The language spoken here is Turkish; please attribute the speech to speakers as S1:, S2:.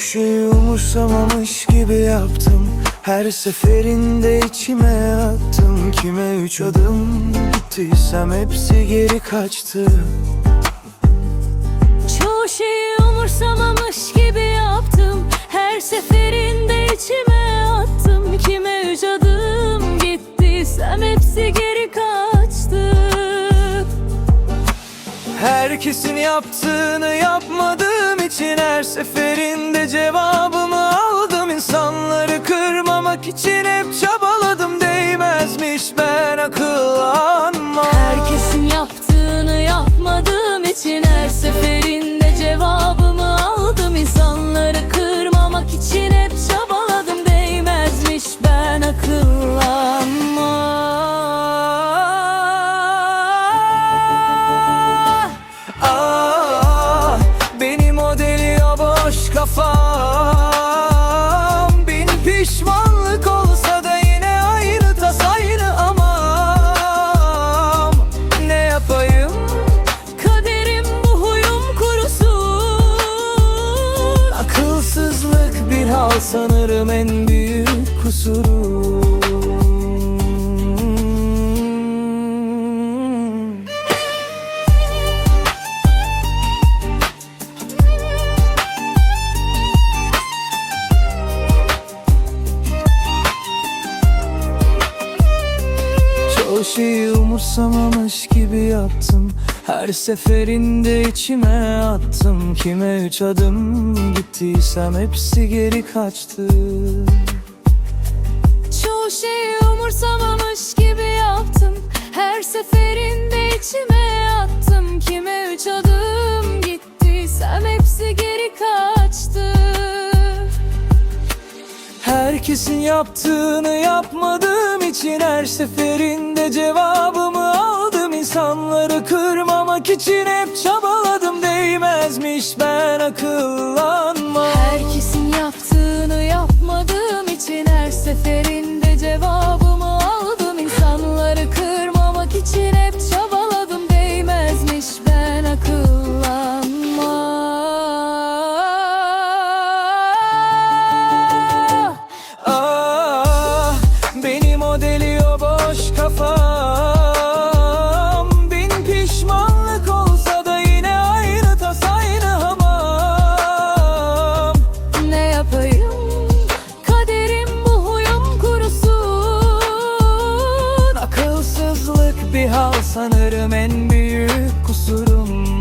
S1: şeyi umursamamış gibi yaptım. Her seferinde içime attım. Kime üç adım gittiysem hepsi geri kaçtı.
S2: Çoğu şeyi umursamamış gibi yaptım. Her seferinde içime attım. Kime üç adım gittiysem hepsi geri kaçtı.
S1: Herkesin yaptığını yapmadığım için Her seferinde cevabımı aldım. İnsanları kırmamak için hep çabaladım. Değmezmiş ben sanırım en büyük kusurum şeyi umursamamış gibi yaptım. Her seferinde içime attım. Kime üç adım gittiysem hepsi geri kaçtı.
S2: Çoğu şeyi umursamamış gibi yaptım. Her seferinde içime attım. Kime
S1: Herkesin yaptığını yapmadığım için Her seferinde cevabımı aldım. İnsanları kırmamak için hep çabaladım. Değmezmiş ben akıllanmam hal sanırım en büyük kusurum.